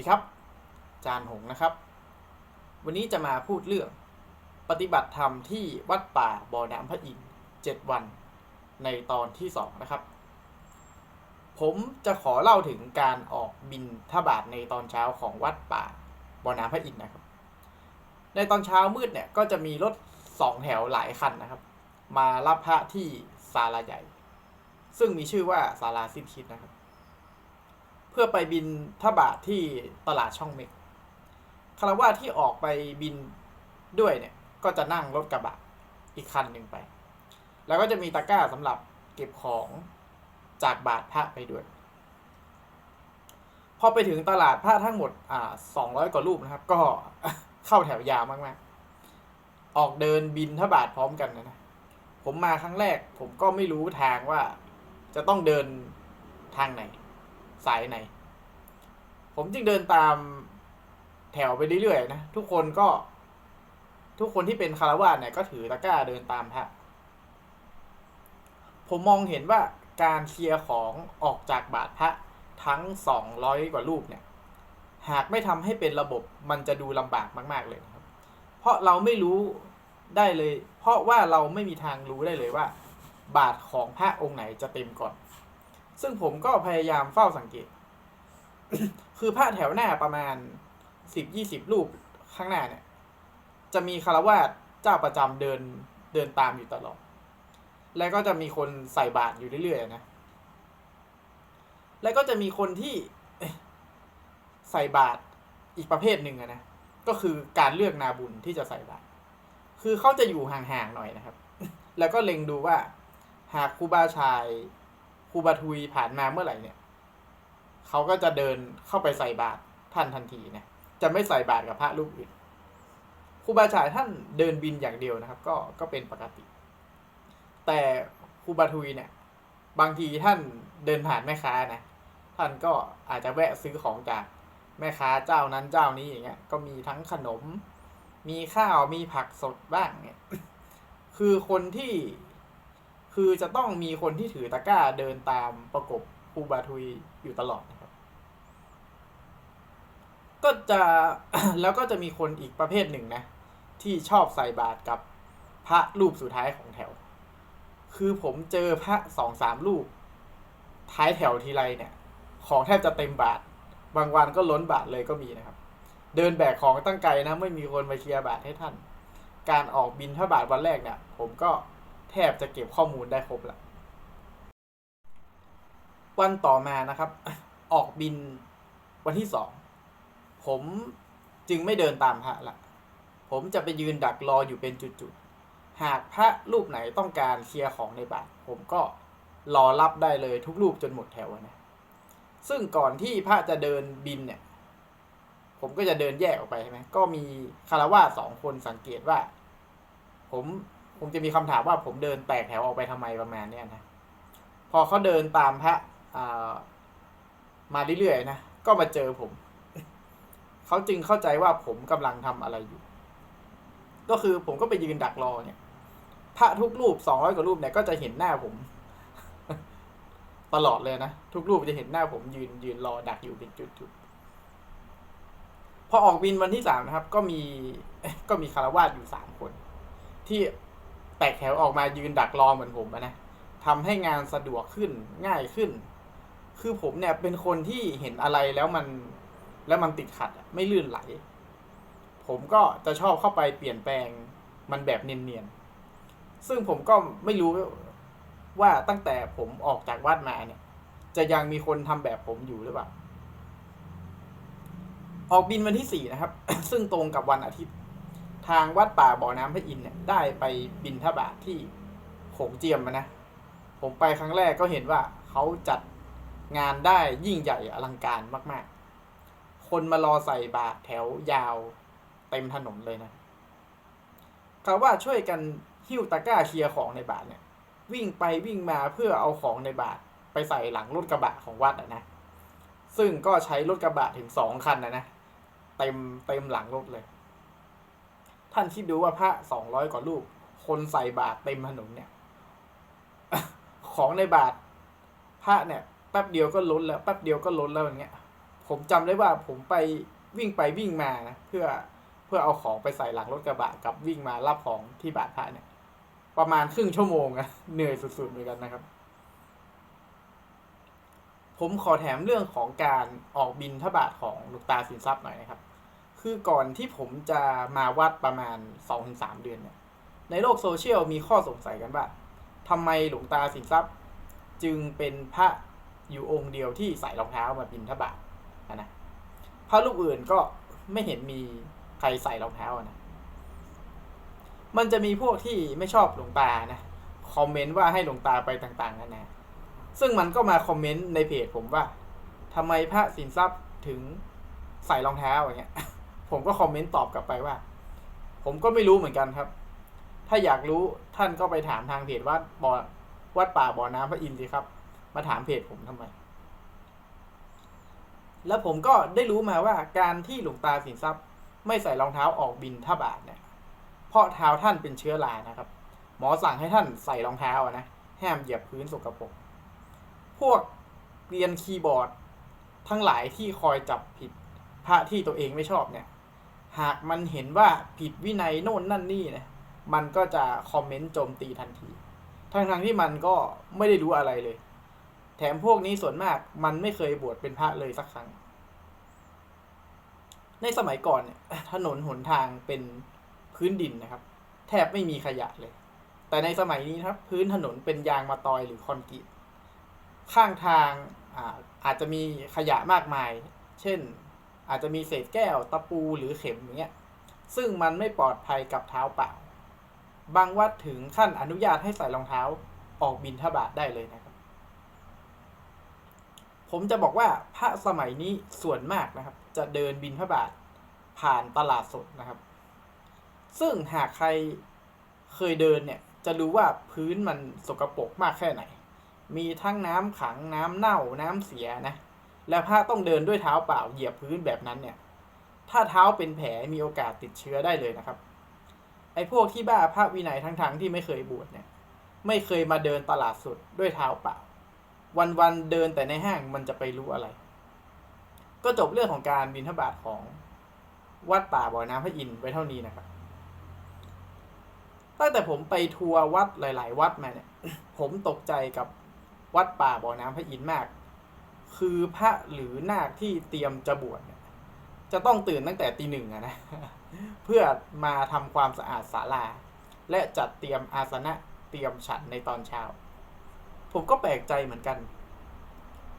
ดีครับ จานหงนะครับ วันนี้จะมาพูดเรื่อง ปฏิบัติธรรมที่วัดป่าบ่อน้ำพระอินทร์เจ็ดวันในตอนที่สองนะครับ ผมจะขอเล่าถึงการออกบินทบาทในตอนเช้าของวัดป่าบ่อน้ำพระอินทร์นะครับ ในตอนเช้ามืดเนี่ยก็จะมีรถสองแถวหลายคันนะครับ มารับพระที่ศาลาใหญ่ ซึ่งมีชื่อว่าศาลาสิ้นคิดนะครับ เพื่อไปบินทบาทที่ตลาดช่องเม็กคารวะที่ออกไปบินด้วยเนี่ย ก็จะนั่งรถกระบะอีกคันหนึ่งไป แล้วก็จะมีตะกร้าสำหรับเก็บของจากบาทพระไปด้วย พอไปถึงตลาดพระทั้งหมด อ่าสองร้อยกว่ารูปนะครับ ก็เข้าแถวยาวมากๆ ออกเดินบินทบาทพร้อมกันนะนะ ผมมาครั้งแรก ผมก็ไม่รู้ทางว่าจะต้องเดินทางไหน สายไหน ผมจึงเดินตามแถวไปเรื่อยๆนะทุกคนก็ ทุกคนที่เป็นคารวาสเนี่ยก็ถือตะกร้าเดินตามพระผมมองเห็นว่าการเคลียร์ของออกจากบาทพระทั้งสองร้อยกว่ารูปเนี่ย หากไม่ทำให้เป็นระบบมันจะดูลำบากมาก ๆ เลยครับ เพราะเราไม่รู้ได้เลย เพราะว่าเราไม่มีทางรู้ได้เลยว่า บาทของพระองค์ไหนจะเต็มก่อน ซึ่งผมก็พยายามเฝ้าสังเกต คือพระแถวหน้าประมาณสิบยี่สิบรูปข้างหน้าเนี่ย จะมีคารวาสเจ้าประจำเดินเดินตามอยู่ตลอด แล้วก็จะมีคนใส่บาตรอยู่เรื่อยๆนะ แล้วก็จะมีคนที่ใส่บาตรอีกประเภทหนึ่งนะ ก็คือการเลือกนาบุญที่จะใส่บาตร คือเขาจะอยู่ห่างๆหน่อยนะครับ แล้วก็เล็งดูว่าหากครูบาชาย ครูบาทุยผ่านมาเมื่อไหร่เนี่ยเขาก็จะเดินเข้าไปใส่บาตรท่านทันทีนะจะไม่ใส่บาตรกับพระรูปอื่นครูบาชายท่านเดินบินอย่างเดียวนะครับ ก็ก็เป็นปกติ แต่ครูบาทุยเนี่ย บางทีท่านเดินผ่านแม่ค้านะท่านก็อาจจะแวะซื้อของจากแม่ค้าเจ้านั้นเจ้านี้อย่างเงี้ยก็มีทั้งขนม มีข้าวมีผักสดบ้างเนี่ยคือคนที่ คือจะต้องมีคนที่ถือตะกร้าเดินตามประกบคูบาทุยอยู่ตลอดนะครับ ก็จะแล้วก็จะมีคนอีกประเภทหนึ่งนะ ที่ชอบใส่บาตรกับพระรูปสุดท้ายของแถว คือผมเจอพระสองสามรูป ท้ายแถวทีไรเนี่ย ของแทบจะเต็มบาท บางวันก็ล้นบาทเลยก็มีนะครับ เดินแบกของตั้งไกลนะ ไม่มีคนมาเคลียร์บาทให้ท่าน การออกบินถ้าบาทวันแรกเนี่ย ผมก็ แทบจะเก็บข้อมูลได้ครบละวันต่อมานะครับ ออกบินวันที่สอง ผมจึงไม่เดินตามพระละ ผมจะไปยืนดักรออยู่เป็นจุดๆ หากพระรูปไหนต้องการเคลียร์ของในบาทผมก็รอรับได้เลยทุกรูปจนหมดแถวนะ ซึ่งก่อนที่พระจะเดินบินเนี่ย ผมก็จะเดินแยกออกไปใช่ไหมก็มีคารวาสสองคนสังเกตว่า ผม ผมจะมีคำถามว่าผมเดินแตกแถวออกไปทำไมประมาณเนี้ยนะพอเขาเดินตามพระมาเรื่อยๆนะก็มาเจอผมเขาจึงเข้าใจว่าผมกำลังทำอะไรอยู่ ก็คือผมก็ไปยืนดักรอเนี่ยพระทุกรูปสองร้อยกว่ารูปเนี่ยก็จะเห็นหน้าผม ตลอดเลยนะทุกรูปจะเห็นหน้าผมยืนยืนรอดักอยู่เป็นจุดๆพอออกบินวันที่สามนะครับ ก็มีก็มีคารวาสอยู่สามคน ที่ แตกแถวออกมายืนดักรอเหมือนผมอะนะทำให้งานสะดวกขึ้นง่ายขึ้น คือผมเนี่ยเป็นคนที่เห็นอะไรแล้วมันแล้วมันติดขัดไม่ลื่นไหล ผมก็จะชอบเข้าไปเปลี่ยนแปลงมันแบบเนียนๆ ซึ่งผมก็ไม่รู้ว่าตั้งแต่ผมออกจากวัดมาเนี่ย จะยังมีคนทำแบบผมอยู่หรือเปล่า ออกบินวันที่สี่นะครับ ซึ่งตรงกับวันอาทิตย์ ทางวัดป่าบ่อน้ำพระอินทร์เนี่ยได้ไปบินทบาทที่โขงเจียมมานะ ผมไปครั้งแรกก็เห็นว่าเขาจัดงานได้ยิ่งใหญ่อลังการมาก ๆ คนมารอใส่บาตรแถวยาวเต็มถนนเลยนะคำว่าช่วยกันหิ้วตะกร้าเคลียร์ของในบาทเนี่ย วิ่งไปวิ่งมาเพื่อเอาของในบาทไปใส่หลังรถกระบะของวัดอะนะ ซึ่งก็ใช้รถกระบะถึงสองคันนะนะ เต็มเต็มหลังรถเลย ท่านคิดดูว่าพระสองร้อยกว่ารูป คนใส่บาตรเต็มถนนเนี่ย ของในบาตรพระเนี่ยแป๊บเดียวก็ล้นแล้วแป๊บเดียวก็ล้นแล้วอย่างเงี้ย ผมจำได้ว่าผมไปวิ่งไปวิ่งมานะเพื่อเพื่อเอาของไปใส่หลังรถกระบะกับวิ่งมารับของที่บาทพระเนี่ย ประมาณครึ่งชั่วโมงอะเหนื่อยสุดๆเหมือนกันนะครับ ผมขอแถมเรื่องของการออกบินทบาทของหลวงตาสินทรัพย์หน่อยนะครับ คือก่อนที่ผมจะมาวัดประมาณ 2-3 เดือนเนี่ย ในโลกโซเชียลมีข้อสงสัยกันว่าทำไมหลวงตาสินทรัพย์ จึงเป็นพระอยู่องค์เดียวที่ใส่รองเท้ามาบินทบาทนะนะพระรูปอื่นก็ไม่เห็นมีใครใส่รองเท้านะ มันจะมีพวกที่ไม่ชอบหลวงตานะคอมเมนต์ว่าให้หลวงตาไปต่างๆนานาซึ่งมันก็มาคอมเมนต์ในเพจผมว่าทำไมพระสินทรัพย์ถึงใส่รองเท้าอย่างเงี้ย ผมก็คอมเมนต์ตอบกลับไปว่า ผมก็ไม่รู้เหมือนกันครับ ถ้าอยากรู้ท่านก็ไปถามทางเพจวัดบ่อวัดป่าบ่อน้ำพระอินทร์สิครับ มาถามเพจผมทำไม แล้วผมก็ได้รู้มาว่าการที่หลวงตาสินทรัพย์ ไม่ใส่รองเท้าออกบินทบาทเนี่ย เพราะเท้าท่านเป็นเชื้อรานะครับ หมอสั่งให้ท่านใส่รองเท้าอะนะห้ามเหยียบพื้นสกปรก พวกเรียนคีย์บอร์ดทั้งหลายที่คอยจับผิดพระที่ตัวเองไม่ชอบเนี่ย หากมันเห็นว่าผิดวินัยโน่นนั่นนี่นี่ยมันก็จะคอมเมนต์โจมตีทันที ทั้งทางๆที่มันก็ไม่ได้รู้อะไรเลย แถมพวกนี้ส่วนมากมันไม่เคยบวชเป็นพระเลยสักครั้ง ในสมัยก่อนเนี่ยถนนหนทางเป็นพื้นดินนะครับ แทบไม่มีขยะเลย แต่ในสมัยนี้ครับ พื้นถนนเป็นยางมาตอยหรือคอนกรีตข้างทางอาอาจจะมีขยะมากมาย เช่น อาจจะมีเศษแก้วตะปูหรือเข็มอย่างเงี้ยซึ่งมันไม่ปลอดภัยกับเท้าเปล่า บางวัดถึงขั้นอนุญาตให้ใส่รองเท้าออกบินทบาทได้เลยนะครับ ผมจะบอกว่าพระสมัยนี้ส่วนมากนะครับ จะเดินบินทบาทผ่านตลาดสดนะครับ ซึ่งหากใครเคยเดินเนี่ยจะรู้ว่าพื้นมันสกปรกมากแค่ไหน มีทั้งน้ำขังน้ำเน่าน้ำเสียนะ แล้วพระต้องเดินด้วยเท้าเปล่าเหยียบพื้นแบบนั้นเนี่ย ถ้าเท้าเป็นแผลมีโอกาสติดเชื้อได้เลยนะครับ ไอ้พวกที่บ้าพระวินัยทั้งๆที่ไม่เคยบวชเนี่ย ไม่เคยมาเดินตลาดสดด้วยเท้าเปล่า วันๆเดินแต่ในห้างมันจะไปรู้อะไร ก็จบเรื่องของการบินทบาทของวัดป่าบ่อน้ำพระอินทร์ไว้เท่านี้นะครับตั้งแต่ผมไปทัวร์วัดหลาย ๆ วัดมาเนี่ย ผมตกใจกับวัดป่าบ่อน้ำพระอินทร์มาก คือพระหรือนาคที่เตรียมจะบวชเนี่ยจะต้องตื่นตั้งแต่ตีหนึ่งอะนะเพื่อมาทำความสะอาดศาลา และจัดเตรียมอาสนะเตรียมฉันในตอนเช้า ผมก็แปลกใจเหมือนกัน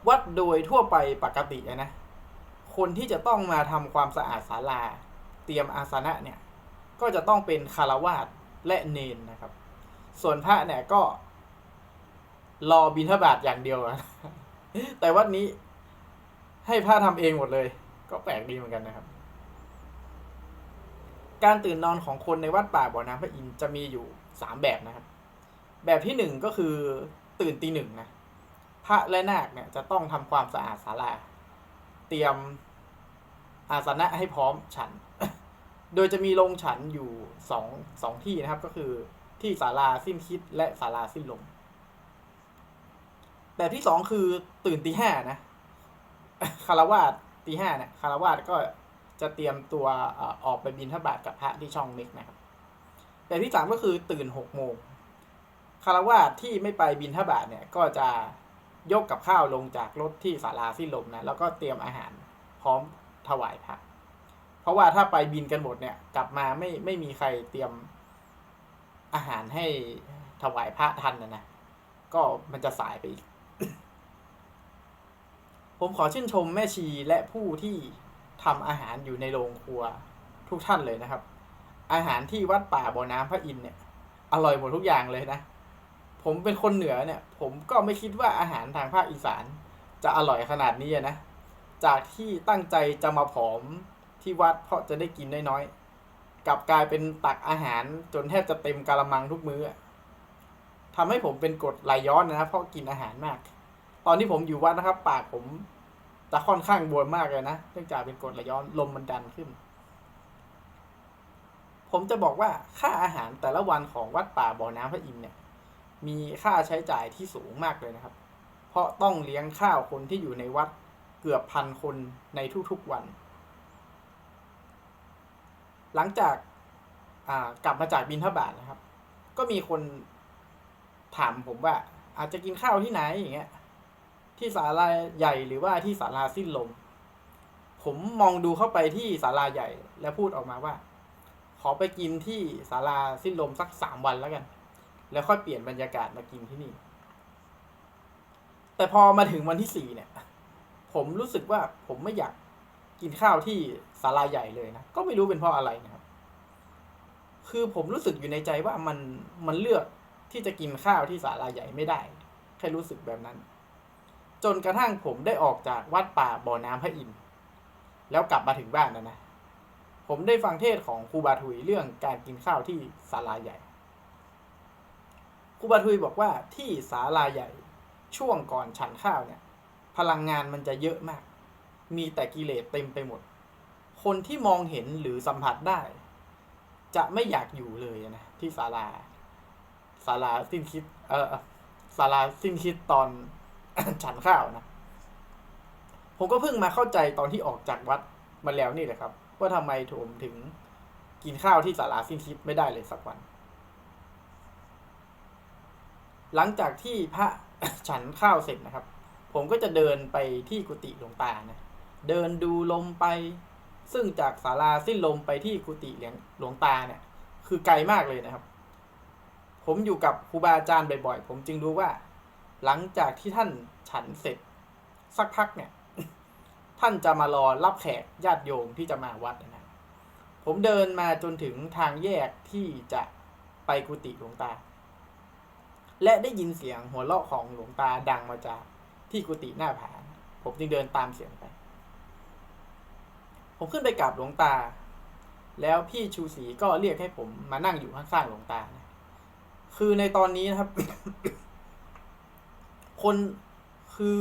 วัดโดยทั่วไปปกติอะนะ คนที่จะต้องมาทำความสะอาดศาลา เตรียมอาสนะเนี่ย ก็จะต้องเป็นคารวาสและเนนนะครับ ส่วนพระเนี่ยก็รอบิณฑบาตอย่างเดียวอะ แต่วัดนี้ให้พระทำเองหมดเลย ก็แปลกดีเหมือนกันนะครับ การตื่นนอนของคนในวัดป่าบ่อน้ำพระอินทร์จะมีอยู่สามแบบนะครับ แบบที่หนึ่งก็คือตื่นตีหนึ่งนะพระและนาคเนี่ยจะต้องทำความสะอาดศาลา เตรียมอาสนะให้พร้อมฉัน โดยจะมีโรงฉันอยู่สองสองที่นะครับ ก็คือที่ศาลาสิ้นคิดและศาลาสิ้นลม แบบที่สองคือตื่นตีห้านะคารวาสตีห้าเนี่ยคารวาสก็จะเตรียมตัวออออกไปบินทบาทกับพระที่ช่องเม็กนะครับแบบที่สามก็คือตื่นหกโมงคารวาสที่ไม่ไปบินทบาทเนี่ยก็จะยกกับข้าวลงจากรถที่ศาลาสิ้นลมนะแล้วก็เตรียมอาหารพร้อมถวายพระเพราะว่าถ้าไปบินกันหมดเนี่ย กลับมาไม่ไม่มีใครเตรียมอาหารให้ถวายพระทันนะนะก็มันจะสายไปอีก ผมขอชื่นชมแม่ชีและผู้ที่ทำอาหารอยู่ในโรงครัวทุกท่านเลยนะครับ อาหารที่วัดป่าบ่อน้ำพระอินเนี่ย อร่อยหมดทุกอย่างเลยนะ ผมเป็นคนเหนือเนี่ย ผมก็ไม่คิดว่าอาหารทางภาคอีสาน จะอร่อยขนาดนี้นะ จากที่ตั้งใจจะมาผอมที่วัดเพราะจะได้กินน้อยๆกลับกลายเป็นตักอาหารจนแทบจะเต็มกะละมังทุกมื้ออะทำให้ผมเป็นกรดไหลย้อนนะเพราะกินอาหารมาก ตอนที่ผมอยู่วัดนะครับ ปากผม จะค่อนข้างบวมมากเลยนะเนื่องจากเป็นกรดไหลย้อนลมมันดันขึ้น ผมจะบอกว่าค่าอาหารแต่ละวันของวัดป่าบ่อน้ำพระอินทร์เนี่ย มีค่าใช้จ่ายที่สูงมากเลยนะครับ เพราะต้องเลี้ยงข้าวคนที่อยู่ในวัดเกือบพันคนในทุกๆวัน หลังจากกลับมาจากบินทบาทนะครับ ก็มีคนถามผมว่าอาจจะกินข้าวที่ไหนอย่างเงี้ย ที่ศาลาใหญ่หรือว่าที่ศาลาสิ้นลม ผมมองดูเข้าไปที่ศาลาใหญ่แล้วพูดออกมาว่า ขอไปกินที่ศาลาสิ้นลมสักสามวันแล้วกัน แล้วค่อยเปลี่ยนบรรยากาศมากินที่นี่ แต่พอมาถึงวันที่สี่เนี่ย ผมรู้สึกว่าผมไม่อยากกินข้าวที่ศาลาใหญ่เลยนะ ก็ไม่รู้เป็นเพราะอะไรนะครับ คือผมรู้สึกอยู่ในใจว่ามันมันเลือกที่จะกินข้าวที่ศาลาใหญ่ไม่ได้ แค่รู้สึกแบบนั้น จนกระทั่งผมได้ออกจากวัดป่าบ่อน้ำพระอินทร์แล้วกลับมาถึงบ้านนะนะ ผมได้ฟังเทศของครูบาทุยเรื่องการกินข้าวที่ศาลาใหญ่ครูบาทุยบอกว่าที่ศาลาใหญ่ช่วงก่อนฉันข้าวเนี่ย พลังงานมันจะเยอะมาก มีแต่กิเลสเต็มไปหมด คนที่มองเห็นหรือสัมผัสได้ จะไม่อยากอยู่เลยนะที่ศาลาศาลาสิ้นคิดเออศาลาสิ้นคิดตอน ฉันข้าวนะ ผมก็เพิ่งมาเข้าใจตอนที่ออกจากวัดมาแล้วนี่แหละครับ ว่าทำไมผมถึงกินข้าวที่ศาลาสิ้นคิดไม่ได้เลยสักวัน หลังจากที่พระฉันข้าวเสร็จนะครับ ผมก็จะเดินไปที่กุฏิหลวงตานะ เดินดูลมไป ซึ่งจากศาลาสิ้นลมไปที่กุฏิหลวงตาเนี่ย คือไกลมากเลยนะครับ ผมอยู่กับครูบาอาจารย์บ่อยๆ ผมจึงรู้ว่า หลังจากที่ท่านฉันเสร็จสักพักเนี่ย ท่านจะมารอรับแขกญาติโยมที่จะมาวัดนะครับผมเดินมาจนถึงทางแยกที่จะไปกุฏิหลวงตา และได้ยินเสียงหัวเราะของหลวงตาดังมาจากที่กุฏิหน้าผา ผมจึงเดินตามเสียงไป ผมขึ้นไปกราบหลวงตา แล้วพี่ชูศรีก็เรียกให้ผมมานั่งอยู่ข้างๆหลวงตานะคือในตอนนี้นะครับ คนคือ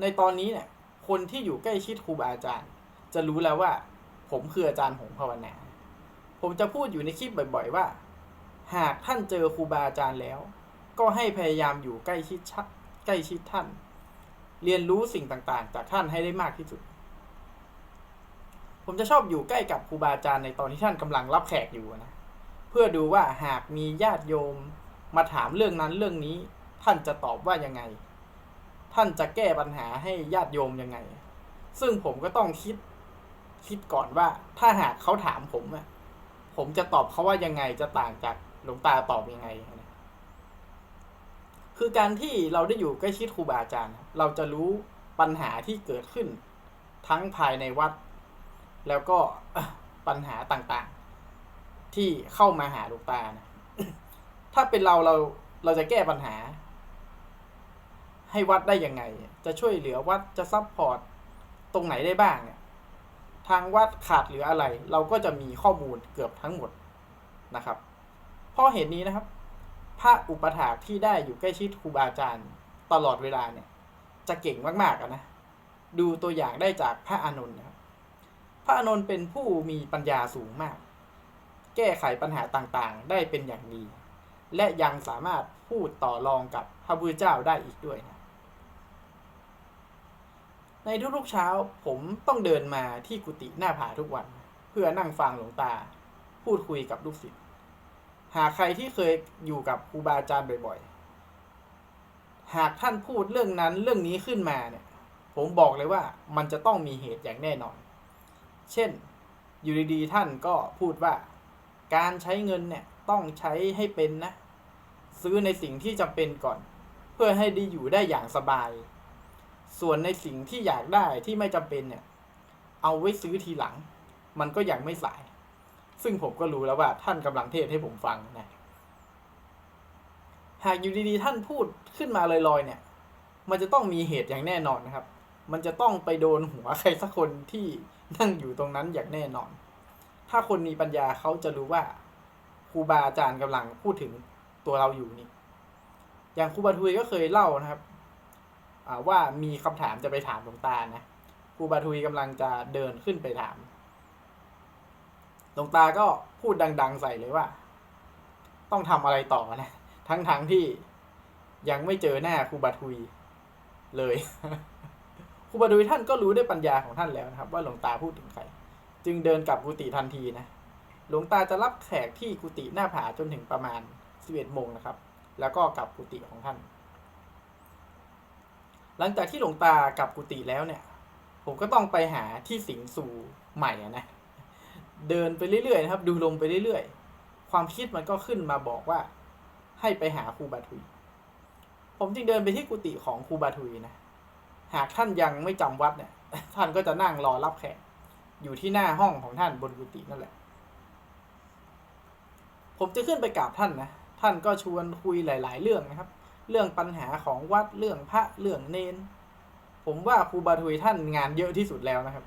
ในตอนนี้เนี่ย คนที่อยู่ใกล้ชิดครูบาอาจารย์ จะรู้แล้วว่า ผมคืออาจารย์หงภาวนา ผมจะพูดอยู่ในคลิปบ่อยๆว่า หากท่านเจอครูบาอาจารย์แล้ว ก็ให้พยายามอยู่ใกล้ชิดชัดใกล้ชิดท่าน เรียนรู้สิ่งต่างๆ จากท่านให้ได้มากที่สุด ผมจะชอบอยู่ใกล้กับครูบาอาจารย์ในตอนที่ท่านกำลังรับแขกอยู่นะ เพื่อดูว่าหากมีญาติโยมมาถามเรื่องนั้นเรื่องนี้ ท่านจะตอบว่ายังไง ท่านจะแก้ปัญหาให้ญาติโยมยังไง ซึ่งผมก็ต้องคิดคิดก่อนว่า ถ้าหากเขาถามผมอะผมจะตอบเขาว่ายังไงจะต่างจากหลวงตาตอบยังไง คือการที่เราได้อยู่ใกล้ชิดครูบาอาจารย์ เราจะรู้ปัญหาที่เกิดขึ้น ทั้งภายในวัด แล้วก็ปัญหาต่างๆ ที่เข้ามาหาหลวงตานะถ้าเป็นเราเราเราจะแก้ปัญหา ให้วัดได้ยังไง จะช่วยเหลือวัดจะซัพพอร์ตตรงไหนได้บ้างเนี่ยทางวัดขาดเหลืออะไร เราก็จะมีข้อมูลเกือบทั้งหมดนะครับเพราะเหตุนี้นะครับ พระอุปถากที่ได้อยู่ใกล้ชิดครูบาอาจารย์ตลอดเวลาเนี่ย จะเก่งมากๆนะดูตัวอย่างได้จากพระอานนท์นะครับพระอานนท์เป็นผู้มีปัญญาสูงมาก แก้ไขปัญหาต่างๆ ได้เป็นอย่างดี และยังสามารถพูดต่อรองกับพระพุทธเจ้าได้อีกด้วยนะ ในทุกๆเช้า ผมต้องเดินมาที่กุฏิหน้าผาทุกวัน เพื่อนั่งฟังหลวงตา พูดคุยกับลูกศิษย์หากใครที่เคยอยู่กับครูบาอาจารย์บ่อยๆ หากท่านพูดเรื่องนั้นเรื่องนี้ขึ้นมาเนี่ย ผมบอกเลยว่ามันจะต้องมีเหตุอย่างแน่นอน เช่น อยู่ดีๆท่านก็พูดว่า การใช้เงินเนี่ยต้องใช้ให้เป็นนะ ซื้อในสิ่งที่จำเป็นก่อน เพื่อให้ได้อยู่ได้อย่างสบาย ส่วนในสิ่งที่อยากได้ที่ไม่จำเป็นเนี่ย เอาไว้ซื้อทีหลัง มันก็ยังไม่สาย ซึ่งผมก็รู้แล้วว่าท่านกำลังเทศให้ผมฟังนะ หากอยู่ดีๆท่านพูดขึ้นมาลอยๆเนี่ย มันจะต้องมีเหตุอย่างแน่นอนนะครับ มันจะต้องไปโดนหัวใครสักคนที่นั่งอยู่ตรงนั้นอย่างแน่นอน ถ้าคนมีปัญญาเขาจะรู้ว่าครูบาอาจารย์กำลังพูดถึงตัวเราอยู่นี่ อย่างครูบาทุยก็เคยเล่านะครับ ว่ามีคำถามจะไปถามหลวงตานะครูบาทุยกำลังจะเดินขึ้นไปถามหลวงตาก็พูดดัง ๆ ใส่เลยว่า ต้องทำอะไรต่อนะทั้งๆทที่ยังไม่เจอหน้าครูบาทุยเลยครูบาดุยท่านก็รู้ด้วยปัญญาของท่านแล้วนะครับ ว่าหลวงตาพูดถึงใคร จึงเดินกลับกุฏิทันทีนะหลวงตาจะรับแขกที่กุฏิหน้าผาจนถึงประมาณ11โมงนะครับ แล้วก็กลับกุฏิของท่าน หลังจากที่หลวงตากลับกุฏิแล้วเนี่ย ผมก็ต้องไปหาที่สิงสู่ใหม่อะนะ เดินไปเรื่อยๆนะครับ ดูลมไปเรื่อยๆ ความคิดมันก็ขึ้นมาบอกว่า ให้ไปหาครูบาทุย ผมจึงเดินไปที่กุฏิของครูบาทุยนะ หากท่านยังไม่จำวัดเนี่ย ท่านก็จะนั่งรอรับแขกอยู่ที่หน้าห้องของท่านบนกุฏินั่นแหละ ผมจะขึ้นไปกราบท่านนะ ท่านก็ชวนคุยหลาย ๆ เรื่องนะครับ เรื่องปัญหาของวัดเรื่องพระเรื่องเนน ผมว่าครูบาทุยท่านงานเยอะที่สุดแล้วนะครับ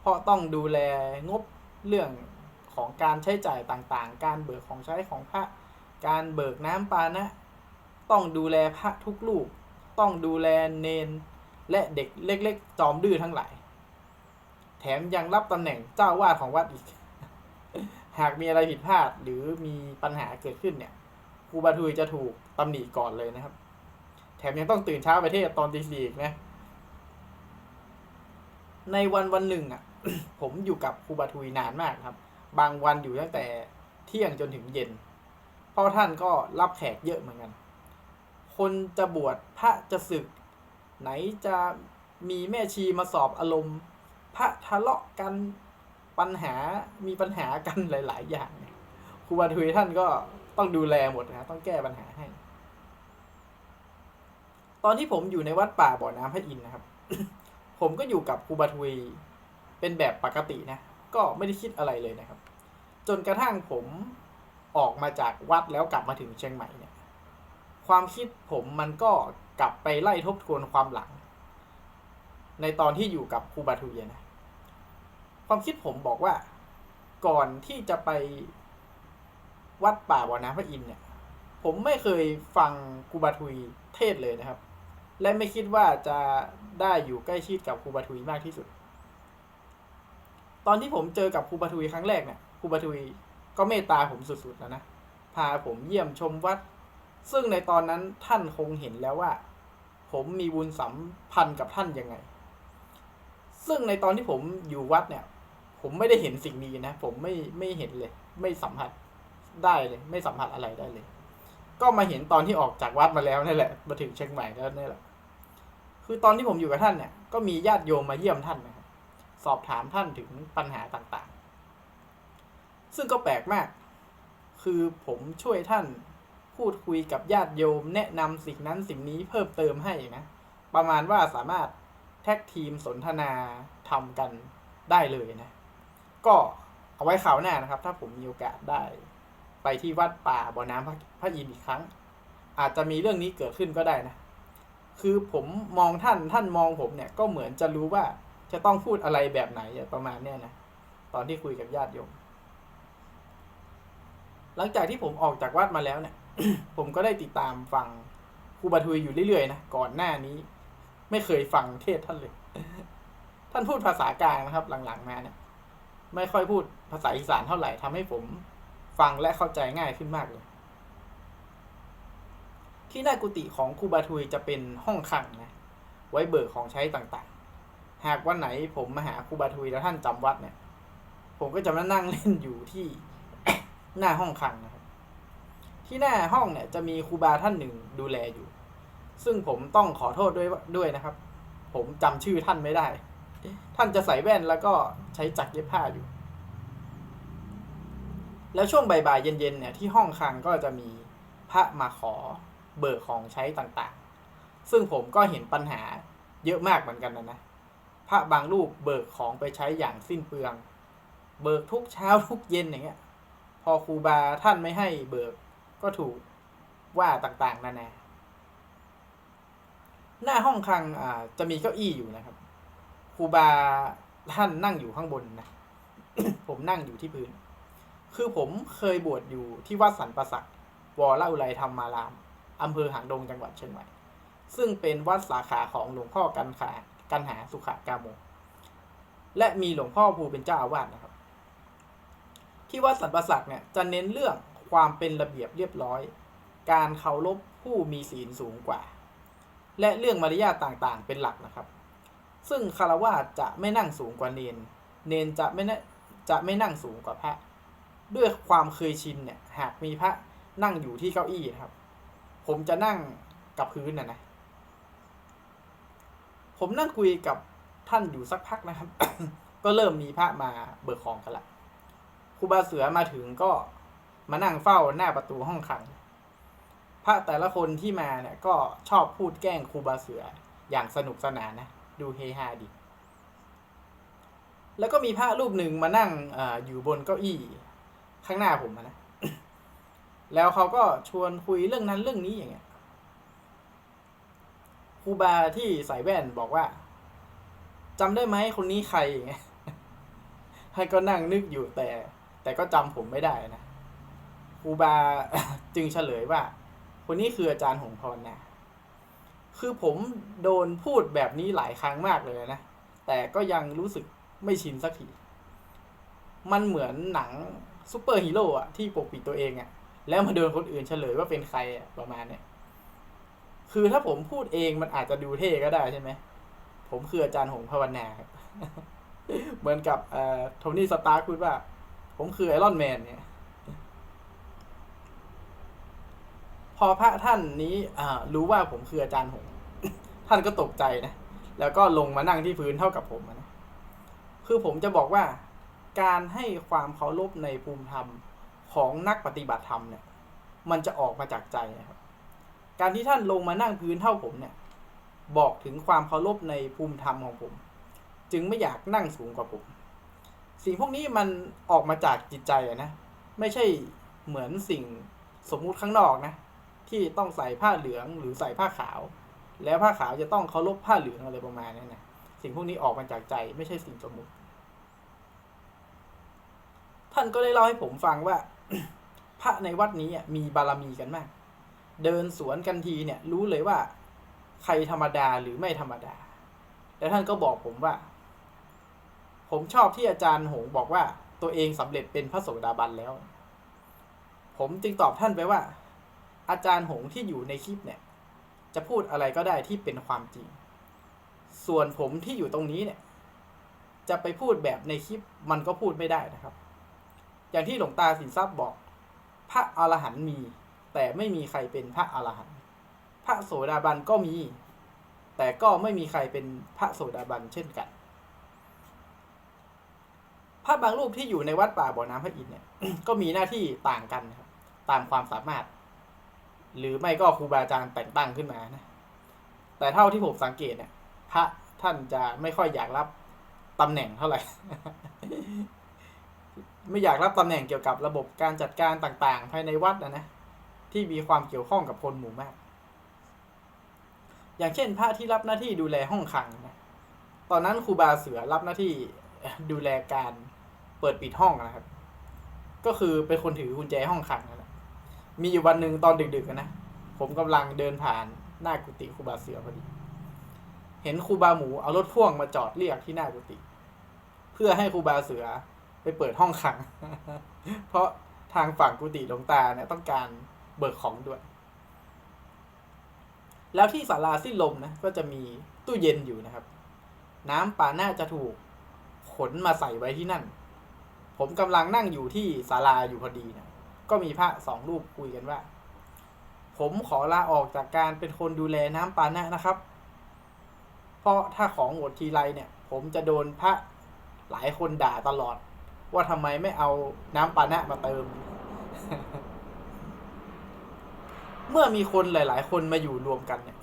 เพราะต้องดูแลงบเรื่องของการใช้จ่ายต่างๆ การเบิกของใช้ของพระ การเบิกน้ำปานะ ต้องดูแลพระทุกลูก ต้องดูแลเนน และเด็กเล็ก ๆ จอมดื้อทั้งหลาย แถมยังรับตำแหน่งเจ้าวาดของวัดอีก หากมีอะไรผิดพลาดหรือมีปัญหาเกิดขึ้นเนี่ย ครูบาทุยจะถูกตำหนิก่อนเลยนะครับ แถมยังต้องตื่นเช้าไปเทศตอนตีสี่อีกนะ ในวันวันหนึ่งอะ ผมอยู่กับครูบาทุยนานมากครับ บางวันอยู่ตั้งแต่เที่ยงจนถึงเย็นเพราะท่านก็รับแขกเยอะเหมือนกัน คนจะบวชพระจะศึก ไหนจะมีแม่ชีมาสอบอารมณ์ พระทะเลาะกันปัญหามีปัญหากันหลาย ๆ อย่างครูบาทุยท่านก็ ต้องดูแลหมดนะต้องแก้ปัญหาให้ ตอนที่ผมอยู่ในวัดป่าบ่อน้ำพระอินทร์นะครับ ผมก็อยู่กับครูบาทุยเป็นแบบปกตินะ ก็ไม่ได้คิดอะไรเลยนะครับ จนกระทั่งผมออกมาจากวัดแล้วกลับมาถึงเชียงใหม่เนี่ย ความคิดผมมันก็กลับไปไล่ทบทวนความหลัง ในตอนที่อยู่กับครูบาทุยนะ ความคิดผมบอกว่าก่อนที่จะไป วัดป่าบ่อน้ำพระอินทร์เนี่ย ผมไม่เคยฟังครูบาทุยเทศเลยนะครับ และไม่คิดว่าจะได้อยู่ใกล้ชิดกับครูบาทุยมากที่สุด ตอนที่ผมเจอกับครูบาทุยครั้งแรกเนี่ยครูบาทุยก็เมตตาผมสุดๆแล้วนะพาผมเยี่ยมชมวัด ซึ่งในตอนนั้นท่านคงเห็นแล้วว่า ผมมีบุญสัมพันธ์กับท่านยังไง ซึ่งในตอนที่ผมอยู่วัดเนี่ย ผมไม่ได้เห็นสิ่งนี้นะ ผมไม่ไม่เห็นเลย ไม่สัมผัส ได้เลย ไม่สัมผัสอะไรได้เลย ก็มาเห็นตอนที่ออกจากวัดมาแล้วนี่แหละมาถึงเชียงใหม่แล้วนี่แหละคือตอนที่ผมอยู่กับท่านเนี่ยก็มีญาติโยมมาเยี่ยมท่านนะครับสอบถามท่านถึงปัญหาต่างๆ ซึ่งก็แปลกมาก คือผมช่วยท่านพูดคุยกับญาติโยม แนะนำสิ่งนั้นสิ่งนี้เพิ่มเติมให้นะประมาณว่าสามารถแท็กทีมสนทนาทำกันได้เลยนะ ก็เอาไว้ข่าวหน้านะครับ ถ้าผมมีโอกาสได้ ไปที่วัดป่าบ่อน้ำพระพระอินทร์อีกครั้ง อาจจะมีเรื่องนี้เกิดขึ้นก็ได้นะ คือผมมองท่านท่านมองผมเนี่ยก็เหมือนจะรู้ว่าจะต้องพูดอะไรแบบไหนประมาณเนี้ยนะตอนที่คุยกับญาติโยม หลังจากที่ผมออกจากวัดมาแล้วเนี่ย ผมก็ได้ติดตามฟังครูบาทุยอยู่เรื่อยๆนะก่อนหน้านี้ ไม่เคยฟังเทศท่านเลย ท่านพูดภาษากลางนะครับ หลังๆมาเนี่ย ไม่ค่อยพูดภาษาอีสานเท่าไหร่ทำให้ผม ฟังและเข้าใจง่ายขึ้นมากเลย ที่หน้ากุฏิของครูบาทุยจะเป็นห้องขังนะ ไว้เบิกของใช้ต่างๆ หากวันไหนผมมาหาครูบาทุยแล้วท่านจำวัดเนี่ย ผมก็จะมานั่งเล่นอยู่ที่หน้าห้องขังนะครับ ที่หน้าห้องเนี่ยจะมีครูบาท่านหนึ่งดูแลอยู่ ซึ่งผมต้องขอโทษด้วยด้วยนะครับ ผมจำชื่อท่านไม่ได้ ท่านจะใส่แว่นแล้วก็ใช้จักรเย็บผ้าอยู่ แล้วช่วงบ่ายๆเย็นๆเนี่ยที่ห้องคลังก็จะมีพระมาขอเบิกของใช้ต่างๆ ซึ่งผมก็เห็นปัญหาเยอะมากเหมือนกันนะนะ พระบางรูปเบิกของไปใช้อย่างสิ้นเปลือง เบิกทุกเช้าทุกเย็นอย่างเงี้ย พอครูบาท่านไม่ให้เบิกก็ถูกว่าต่างๆนานา หน้าห้องคลังอ่าจะมีเก้าอี้อยู่นะครับ ครูบาท่านนั่งอยู่ข้างบนนะ ผมนั่งอยู่ที่พื้น คือผมเคยบวชอยู่ที่วัดสันประสักวรอุไรธรรมาราม อำเภอหางดงจังหวัดเชียงใหม่ ซึ่งเป็นวัดสาขาของหลวงพ่อกันขากันหาสุขากาโม และมีหลวงพ่อภูเป็นเจ้าอาวาสนะครับ ที่วัดสันประสักเนี่ยจะเน้นเรื่องความเป็นระเบียบเรียบร้อย การเคารพผู้มีศีลสูงกว่า และเรื่องมารยาทต่างๆ เป็นหลักนะครับ ซึ่งคารวาสจะไม่นั่งสูงกว่าเนน เนนจะไม่จะไม่นั่งสูงกว่าพระ ด้วยความเคยชินเนี่ย หากมีพระนั่งอยู่ที่เก้าอี้นะครับ ผมจะนั่งกับพื้นนะนะ ผมนั่งคุยกับท่านอยู่สักพักนะครับ ก็เริ่มมีพระมาเบิกของกันละครูบาเสือมาถึงก็มานั่งเฝ้าหน้าประตูห้องขัง พระแต่ละคนที่มาเนี่ยก็ชอบพูดแกล้งครูบาเสืออย่างสนุกสนานนะ ดูเฮฮาดี แล้วก็มีพระรูปหนึ่งมานั่งออยู่บนเก้าอี้ ข้างหน้าผมนะ แล้วเขาก็ชวนคุยเรื่องนั้นเรื่องนี้อย่างเงี้ยครูบาที่ใส่แว่นบอกว่าจำได้ไหมคนนี้ใครอย่างเงี้ยให้ก็นั่งนึกอยู่แต่ แต่ก็จำผมไม่ได้นะครูบาจึงเฉลยว่า คนนี้คืออาจารย์หงพรนะคือผมโดนพูดแบบนี้หลายครั้งมากเลยนะ แต่ก็ยังรู้สึกไม่ชินสักที มันเหมือนหนัง ซูเปอร์ฮีโร่อะที่ปกปิดตัวเองอะแล้วมาโดนคนอื่นเฉลยว่าเป็นใครอะประมาณเนี้ยคือถ้าผมพูดเองมันอาจจะดูเท่ก็ได้ใช่ไหม ผมคืออาจารย์หงภาวนาครับ เหมือนกับเอ่อโทนี่สตาร์พูดว่า ผมคือไอรอนแมนเนี่ย พอพระท่านนี้อ่ารู้ว่าผมคืออาจารย์หง ท่านก็ตกใจนะ แล้วก็ลงมานั่งที่พื้นเท่ากับผมนะ คือผมจะบอกว่า การให้ความเคารพในภูมิธรรมของนักปฏิบัติธรรมเนี่ยมันจะออกมาจากใจนะครับ การที่ท่านลงมานั่งพื้นเท่าผมเนี่ยบอกถึงความเคารพในภูมิธรรมของผม จึงไม่อยากนั่งสูงกว่าผม สิ่งพวกนี้มันออกมาจากจิตใจนะไม่ใช่เหมือนสิ่งสมมุติข้างนอกนะที่ต้องใส่ผ้าเหลืองหรือใส่ผ้าขาว แล้วผ้าขาวจะต้องเคารพผ้าเหลืองอะไรประมาณนี้นะสิ่งพวกนี้ออกมาจากใจไม่ใช่สิ่งสมมุติ ท่านก็ได้เล่าให้ผมฟังว่า พระในวัดนี้มีบารมีกันมาก เดินสวนกันทีเนี่ย รู้เลยว่า ใครธรรมดาหรือไม่ธรรมดา แล้วท่านก็บอกผมว่า ผมชอบที่อาจารย์หงบอกว่าตัวเองสำเร็จเป็นพระโสดาบันแล้ว ผมจึงตอบท่านไปว่า อาจารย์หงที่อยู่ในคลิปเนี่ย จะพูดอะไรก็ได้ที่เป็นความจริง ส่วนผมที่อยู่ตรงนี้เนี่ย จะไปพูดแบบในคลิปมันก็พูดไม่ได้นะครับ อย่างที่หลวงตาสินทรัพย์บอก พระอรหันต์มี แต่ไม่มีใครเป็นพระอรหันต์พระโสดาบันก็มี แต่ก็ไม่มีใครเป็นพระโสดาบันเช่นกัน พระบางรูปที่อยู่ในวัดป่าบ่อน้ำพระอินทร์เนี่ย ก็มีหน้าที่ต่างกันครับ ตามความสามารถ หรือไม่ก็ครูบาอาจารย์แต่งตั้งขึ้นมานะ แต่เท่าที่ผมสังเกตเนี่ย พระท่านจะไม่ค่อยอยากรับตำแหน่งเท่าไหร่ ไม่อยากรับตำแหน่งเกี่ยวกับระบบการจัดการต่างๆ ภายในวัดนะนะที่มีความเกี่ยวข้องกับคนหมู่มาก อย่างเช่น พระที่รับหน้าที่ดูแลห้องขังนะตอนนั้นครูบาเสือรับหน้าที่ดูแลการเปิดปิดห้องนะครับ ก็คือเป็นคนถือกุญแจห้องขังนั่นแหละมีอยู่วันหนึ่งตอนดึกๆนะผมกำลังเดินผ่านหน้ากุฏิครูบาเสือพอดี เห็นครูบาหมูเอารถพ่วงมาจอดเรียกที่หน้ากุฏิเพื่อให้ครูบาเสือ ไปเปิดห้องขัง เพราะทางฝั่งกุฏิหลวงตาเนี่ยต้องการเบิกของด้วย แล้วที่ศาลาสิ้นลมนะก็จะมีตู้เย็นอยู่นะครับ น้ำปาน่าจะถูกขนมาใส่ไว้ที่นั่น ผมกำลังนั่งอยู่ที่ศาลาอยู่พอดีนะก็มีพระสองรูปคุยกันว่า ผมขอลาออกจากการเป็นคนดูแลน้ำปานะนะครับ เพราะถ้าของหมดทีไรเนี่ย ผมจะโดนพระหลายคนด่าตลอด ว่าทำไมไม่เอาน้ำปานะมาเติม เมื่อมีคนหลาย ๆ คนมาอยู่รวมกันเนี่ย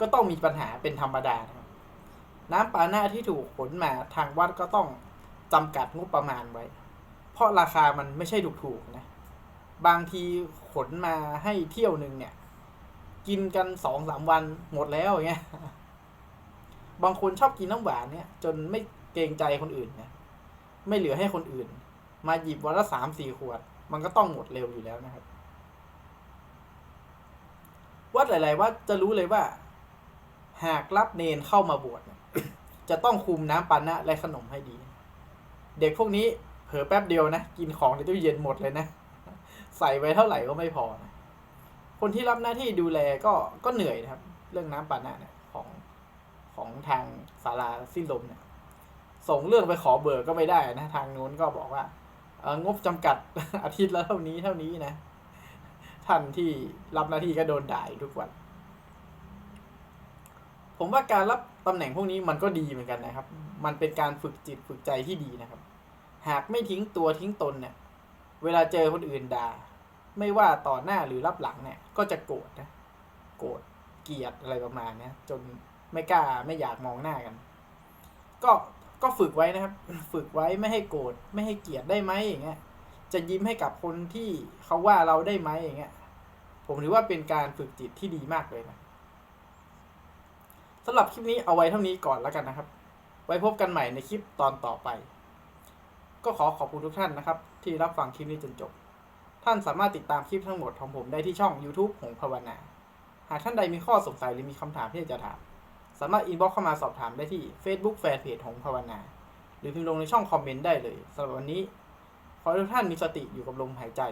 ก็ต้องมีปัญหาเป็นธรรมดานะครับน้ำปานะที่ถูกขนมาทางวัดก็ต้องจำกัดงบประมาณไว้ เพราะราคามันไม่ใช่ถูกๆนะ บางทีขนมาให้เที่ยวหนึ่งเนี่ย กินกันสองสามวันหมดแล้วอย่างเงี้ย บางคนชอบกินน้ำหวานเนี่ย จนไม่เกรงใจคนอื่นนะ ไม่เหลือให้คนอื่น มาหยิบวันละสามสี่ขวด มันก็ต้องหมดเร็วอยู่แล้วนะครับ วัดหลาย ๆ วัดจะรู้เลยว่า หากรับเนนเข้ามาบวชจะต้องคุมน้ำปานะและขนมให้ดี เด็กพวกนี้เผลอแป๊บเดียวนะ กินของในตู้เย็นหมดเลยนะ ใส่ไว้เท่าไหร่ก็ไม่พอนะคนที่รับหน้าที่ดูแลก็ก็เหนื่อยนะครับ เรื่องน้ำปานะเนี่ยของขของทางศาลาสิ้นลมเนี่ย ส่งเรื่องไปขอเบิกก็ไม่ได้นะ ทางนู้นก็บอกว่าเงบจำกัดอาทิตย์ละเท่านี้เท่านี้นะ ท่านที่รับหน้าที่ก็โดนด่ายทุกวัน ผมว่าการรับตำแหน่งพวกนี้มันก็ดีเหมือนกันนะครับ มันเป็นการฝึกจิตฝึกใจที่ดีนะครับ หากไม่ทิ้งตัวทิ้งตนเนี่ย เวลาเจอคนอื่นด่า ไม่ว่าต่อหน้าหรือรับหลังเนี่ย ก็จะโกรธนะ โกรธเกลียดอะไรประมาณนี้จนไม่กล้าไม่อยากมองหน้ากัน ก็ ก็ฝึกไว้นะครับ ฝึกไว้ไม่ให้โกรธไม่ให้เกลียดได้ไหมอย่างเงี้ย จะยิ้มให้กับคนที่เขาว่าเราได้ไหมอย่างเงี้ย ผมถือว่าเป็นการฝึกจิตที่ดีมากเลยนะสำหรับคลิปนี้เอาไว้เท่านี้ก่อนแล้วกันนะครับ ไว้พบกันใหม่ในคลิปตอนต่อไป ก็ขอขอบคุณทุกท่านนะครับ ที่รับฟังคลิปนี้จนจบ ท่านสามารถติดตามคลิปทั้งหมดของผมได้ที่ช่อง YouTube หงภาวนา หากท่านใดมีข้อสงสัยหรือมีคำถามที่อยากจะถาม สามารถอินบ็อกเข้ามาสอบถามได้ที่ Facebook Fanpage หงภาวนา หรือพิมพ์ลงในช่องคอมเมนต์ได้เลยสำหรับวันนี้ ขอให้ทุกท่านมีสติอยู่กับลมหายใจ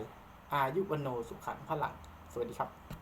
อายุวันโนสุขันพลัง สวัสดีครับ